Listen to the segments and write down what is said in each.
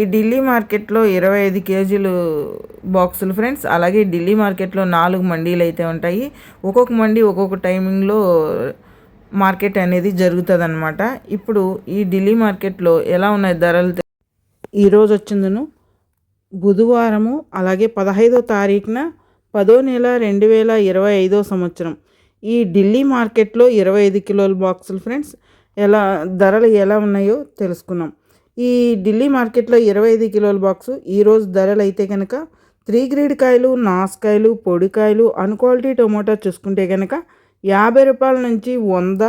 ఈ ఢిల్లీ మార్కెట్లో ఇరవై ఐదు కేజీలు బాక్సులు ఫ్రెండ్స్. అలాగే ఢిల్లీ మార్కెట్లో నాలుగు మండీలు అయితే ఉంటాయి. ఒక్కొక్క మండీ ఒక్కొక్క టైమింగ్లో మార్కెట్ అనేది జరుగుతుంది అనమాట ఇప్పుడు ఈ ఢిల్లీ మార్కెట్లో ఎలా ఉన్నాయి ధరలు? ఈరోజు వచ్చిందను. బుధవారము అలాగే పదహైదో తారీఖున పదో నెల రెండు వేల ఇరవై ఐదో సంవత్సరం. ఈ ఢిల్లీ మార్కెట్లో ఇరవై ఐదు కిలోల బాక్సులు ఫ్రెండ్స్ ఎలా ధరలు ఎలా ఉన్నాయో తెలుసుకున్నాం ఈ ఢిల్లీ మార్కెట్లో ఇరవై ఐదు కిలోల బాక్సు ఈరోజు ధరలు అయితే కనుక త్రీ గ్రేడ్ కాయలు నాసుకాయలు పొడికాయలు అన్క్వాలిటీ టొమాటో చూసుకుంటే కనుక యాభై రూపాయల నుంచి వంద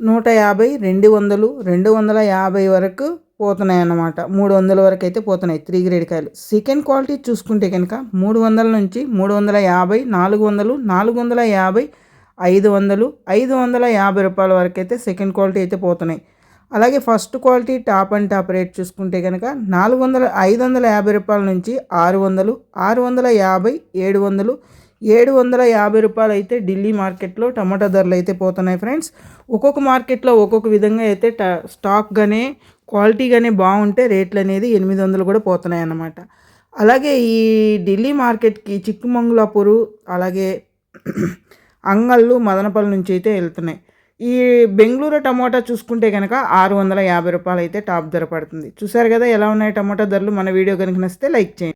నూట యాభై రెండు వందలు రెండు వందల యాభై వరకు పోతున్నాయి అన్నమాట మూడు వందల వరకు అయితే పోతున్నాయి త్రీ గ్రేడ్ కాయలు. సెకండ్ క్వాలిటీ చూసుకుంటే కనుక మూడు వందల నుంచి మూడు వందల యాభై నాలుగు వందలు నాలుగు వందల యాభై ఐదు వందలు ఐదు వందల యాభై రూపాయల వరకు అయితే సెకండ్ క్వాలిటీ అయితే పోతున్నాయి. అలాగే first quality top and top rate చూసుకుంటే కనుక నాలుగు వందల ఐదు వందల యాభై రూపాయల నుంచి ఆరు వందలు ఆరు వందల యాభై ఏడు వందలు ఏడు వందల యాభై రూపాయలు అయితే ఢిల్లీ మార్కెట్లో టమాటా ధరలు అయితే పోతున్నాయి ఫ్రెండ్స్. ఒక్కొక్క మార్కెట్లో ఒక్కొక్క విధంగా అయితే ట స్టాక్గానే క్వాలిటీ కానీ బాగుంటే రేట్లు అనేది ఎనిమిది వందలు కూడా పోతున్నాయి అన్నమాట. అలాగే ఈ ఢిల్లీ మార్కెట్కి చిక్కుమంగుళాపూరు అలాగే అంగళ్ళు మదనపల్లి నుంచి అయితే వెళ్తున్నాయి. ఈ బెంగళూరు టమాటా చూసుకుంటే కనుక ఆరు వందల యాభై రూపాయలు అయితే టాప్ ధర పడుతుంది. చూసారు కదా ఎలా ఉన్నాయి టమోటా ధరలు? మన వీడియో కనుక నచ్చితే లైక్ చేయండి.